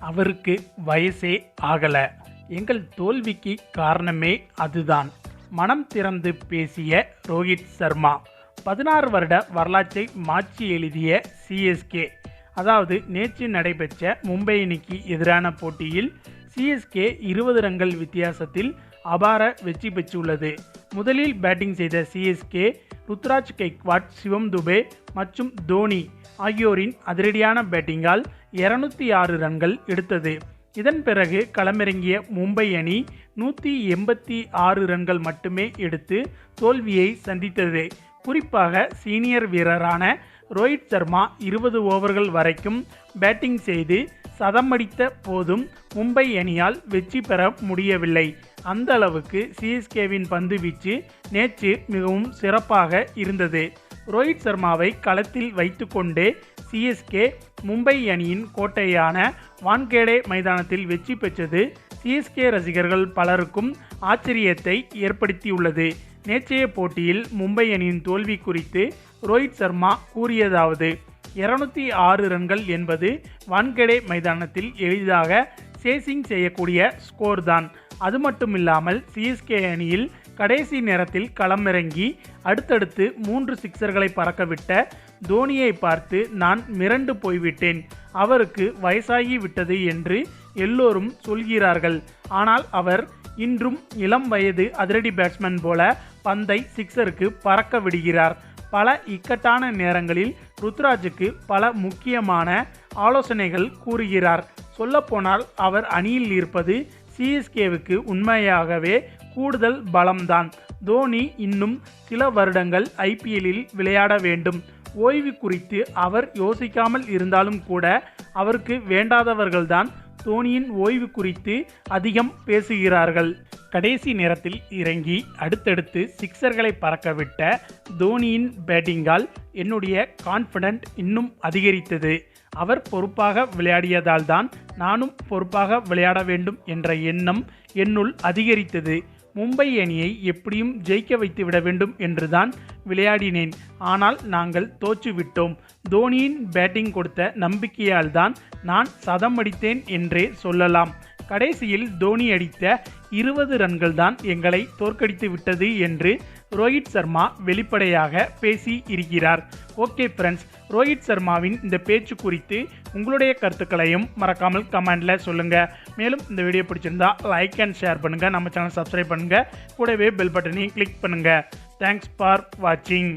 அவருக்கு வயசே ஆகலை. எங்கள் தோல்விக்கு காரணமே அதுதான். மனம் திறந்து பேசிய ரோஹித் சர்மா. பதினாறு வருட வரலாற்றை மாற்றி எழுதிய சிஎஸ்கே அதாவது நேற்று நடைபெற்ற மும்பை அணிக்கு எதிரான போட்டியில் சிஎஸ்கே இருபது ரன்கள் வித்தியாசத்தில் அபார வெற்றி பெற்றுள்ளது. முதலில் பேட்டிங் செய்த சிஎஸ்கே ருத்ராஜ் கெய்க்வாட் சிவம் துபே மற்றும் தோனி ஆகியோரின் அதிரடியான பேட்டிங்கால் இருநூத்தி ஆறு ரன்கள் எடுத்தது. இதன் பிறகு களமிறங்கிய மும்பை அணி நூற்றி எண்பத்தி ஆறு ரன்கள் மட்டுமே எடுத்து தோல்வியை சந்தித்தது. குறிப்பாக சீனியர் வீரரான ரோஹித் சர்மா இருபது ஓவர்கள் வரைக்கும் பேட்டிங் செய்து சதமடித்த போதும் மும்பை அணியால் வெற்றி பெற முடியவில்லை. அந்த அளவுக்கு சிஎஸ்கேவின் பந்து வீச்சு நேற்று மிகவும் சிறப்பாக இருந்தது. ரோஹித் சர்மாவை களத்தில் வைத்துக்கொண்டே சிஎஸ்கே மும்பை அணியின் கோட்டையான வான்கேடே மைதானத்தில் வெற்றி பெற்றது. சிஎஸ்கே ரசிகர்கள் பலருக்கும் ஆச்சரியத்தை ஏற்படுத்தியுள்ளது. நேற்றைய போட்டியில் மும்பை அணியின் தோல்வி குறித்து ரோஹித் சர்மா கூறியதாவது இருநூத்தி ஆறு ரன்கள் என்பது வான்கடே மைதானத்தில் எளிதாக சேசிங் செய்யக்கூடிய ஸ்கோர் தான் அது மட்டுமில்லாமல் சிஎஸ்கே அணியில் கடைசி நேரத்தில் களமிறங்கி அடுத்தடுத்து மூன்று சிக்சர்களை பறக்கவிட்ட தோனியை பார்த்து நான் மிரண்டு போய்விட்டேன். அவருக்கு வயசாகி விட்டது என்று எல்லோரும் சொல்கிறார்கள். ஆனால் அவர் இன்றும் இளம் வயது அதிரடி பேட்ஸ்மேன் போல பந்தை சிக்ஸருக்கு பறக்க விடுகிறார். பல இக்கட்டான நேரங்களில் ருத்ராஜுக்கு பல முக்கியமான ஆலோசனைகள் கூறுகிறார். சொல்லப்போனால் அவர் அணியில் இருப்பது சிஎஸ்கேவுக்கு உண்மையாகவே கூடுதல் பலம்தான். தோனி இன்னும் சில வருடங்கள் ஐபிஎல்லில் விளையாட வேண்டும். ஓய்வு குறித்து அவர் யோசிக்காமல் இருந்தாலும் கூட அவருக்கு வேண்டாதவர்கள்தான் தோனியின் ஓய்வு குறித்து அதிகம் பேசுகிறார்கள். கடைசி நேரத்தில் இறங்கி அடுத்தடுத்து சிக்சர்களை பறக்கவிட்ட தோனியின் பேட்டிங்கால் என்னுடைய கான்ஃபிடென்ட் இன்னும் அதிகரித்தது. அவர் பொறுப்பாக விளையாடியதால் தான் நானும் பொறுப்பாக விளையாட வேண்டும் என்ற எண்ணம் என்னுள் அதிகரித்தது. மும்பை அணியை எப்படியும் ஜெயிக்க வைத்து விட வேண்டும் என்றுதான் விளையாடினேன். ஆனால் நாங்கள் தோற்றுவிட்டோம் தோனியின் பேட்டிங் கொடுத்த நம்பிக்கையால் தான் நான் சதம் அடித்தேன் என்றே சொல்லலாம். கடைசியில் தோனி அடித்த இருபது ரன்கள் தான் எங்களை தோற்கடித்து விட்டது என்று ரோஹித் சர்மா வெளிப்படையாக பேசி இருக்கிறார். ஓகே ஃப்ரெண்ட்ஸ் ரோஹித் சர்மாவின் இந்த பேச்சு குறித்து உங்களுடைய கருத்துக்களையும் மறக்காமல் கமெண்டில் சொல்லுங்கள் மேலும் இந்த வீடியோ பிடிச்சிருந்தா லைக் அண்ட் ஷேர் பண்ணுங்கள் நம்ம சேனல் சப்ஸ்கிரைப் பண்ணுங்கள் கூடவே பெல் பட்டனையும் கிளிக் பண்ணுங்கள் தேங்க்ஸ் ஃபார் வாட்சிங்